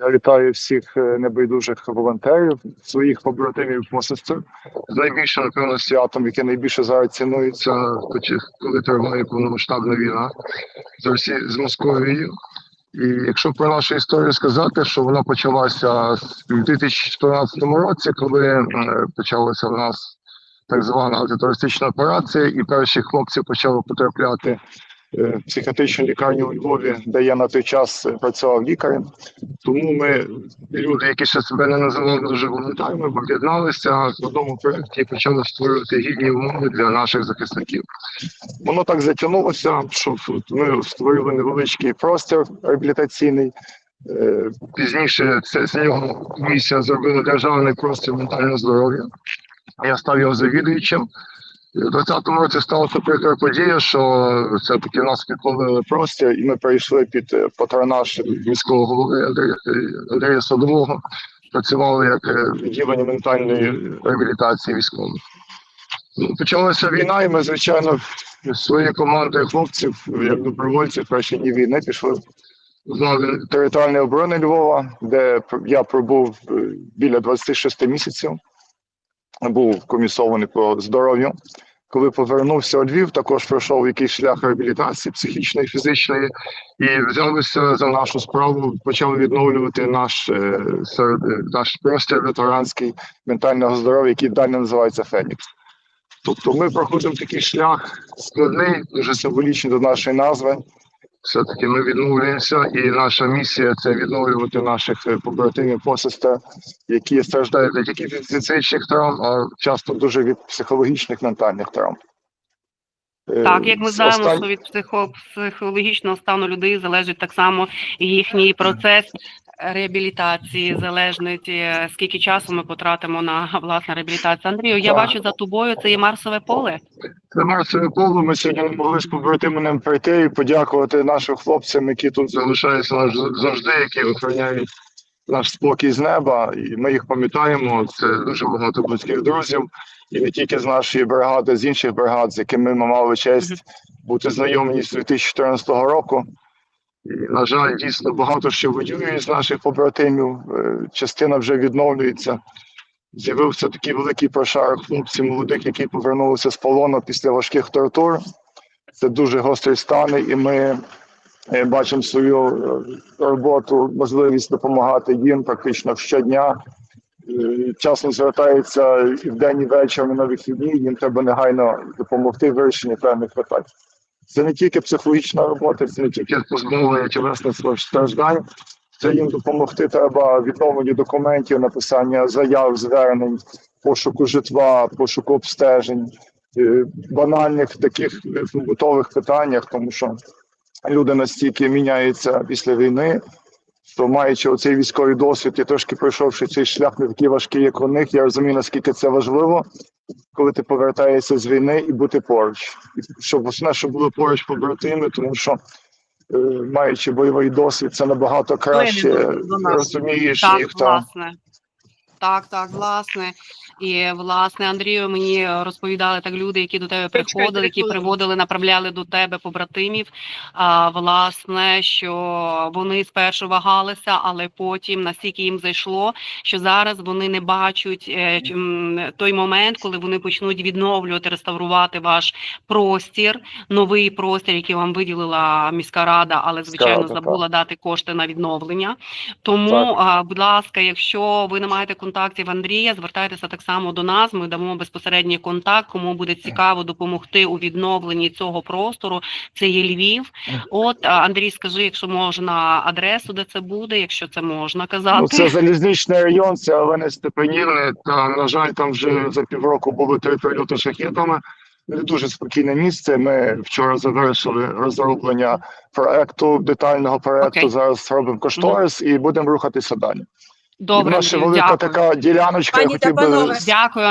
Я вітаю всіх е, небайдужих волонтерів, своїх побратимів по сестер. Найбільше, напевно, святом, яке найбільше зараз цінується, коли триває повномасштабна війна з Росі з Московією. І якщо про нашу історію сказати, що вона почалася в 2014 році, коли е, почалася в нас так звана антитерористична операція, і перші хлопці почали потрапляти психіатричну лікарню у Львові, де я на той час е, працював лікарем. Тому ми, люди, які ще себе не називали дуже волонтерами, об'єдналися в одному проєкті і почали створювати гідні умови для наших захисників. Воно так затягнулося, що ми створили невеличкий простір реабілітаційний. Е, Пізніше це з нього комісія зробила державний простір ментального здоров'я. Я став його завідуючим. У 20-му році сталася прикра подія, що це таки нас підпалили простір, і ми перейшли під е, патронаж міського голови Андрія, Садового. Працювали як е, відділення ментальної реабілітації військових. Ну, Почалася війна, і ми, звичайно, своєю командою хлопців, як добровольців, перші дні війни пішли в територіальної оборони Львова, де я пробув е, біля 26 місяців був комісований по здоров'ю. Коли повернувся у Львів, також пройшов якийсь шлях реабілітації психічної, фізичної, і взялися за нашу справу, почали відновлювати наш, е, серед- е, наш простір ветеранський ментального здоров'я, який далі називається Фенікс. Тобто ми проходимо такий шлях складний, дуже символічний до нашої назви. Все-таки ми відновлюємося, і наша місія це відновлювати наших е, побратимів, посестер, які страждають не тільки від фізичних травм, а часто дуже від психологічних ментальних травм. Е, Так, як ми знаємо, Остан... що від психо- психологічного стану людей залежить так само їхній процес реабілітації, залежить скільки часу ми потратимо на власне реабілітацію. Андрію, я Так. бачу за тобою це є Марсове поле. Це Марсове поле. Ми сьогодні не могли з побратимам прийти і подякувати нашим хлопцям, які тут залишаються завжди, які охороняють наш спокій з неба. І ми їх пам'ятаємо. Це дуже багато близьких друзів, і не тільки з нашої бригади, з інших бригад, з якими ми мали честь бути знайомі з 2014 року. І, на жаль, дійсно багато що воює з наших побратимів. Е, Частина вже відновлюється. З'явився такий великий прошарок хлопців молодих, які повернулися з полону після важких тортур. Це дуже гострий стан, і ми е, бачимо свою е, роботу, можливість допомагати їм практично щодня. Часом звертаються і вдень, і ввечері на вихідні. Їм треба негайно допомогти в певних питань. Це не тільки психологічна робота, це не тільки позбавлення тілесних страждань. Це їм допомогти треба відновленню документів, написання заяв, звернень, пошуку житла, пошуку обстежень, е, банальних таких е, побутових питаннях, тому що люди настільки міняються після війни, що маючи оцей військовий досвід і трошки пройшовши цей шлях не такий важкий, як у них, я розумію, наскільки це важливо, коли ти повертаєшся з війни і бути поруч. І щоб основне, щоб були поруч побратими, тому що е, маючи бойовий досвід, це набагато краще розумієш їх там. Так, так, власне. І власне, Андрію, мені розповідали так люди, які до тебе приходили, які приводили, направляли до тебе побратимів. А власне, що вони спершу вагалися, але потім настільки їм зайшло, що зараз вони не бачать е, той момент, коли вони почнуть відновлювати, реставрувати ваш простір, новий простір, який вам виділила міська рада, але звичайно забула дати кошти на відновлення. Тому, будь ласка, якщо ви не маєте контактів Андрія, звертайтеся так само до нас. Ми дамо безпосередній контакт. Кому буде цікаво допомогти у відновленні цього простору, це є Львів. От Андрій, скажи, якщо можна адресу, де це буде, якщо це можна казати. Ну, це залізничний район, це Олени Степанівни. Та на жаль, там вже за півроку були три прильоти шахетами. Не дуже спокійне місце. Ми вчора завершили розроблення проекту, детального проекту. Окей. Зараз робимо кошторис і будемо рухатися далі. Добре, наша велика дякую. така діляночка. я Пані хотів та би панове. Дякую.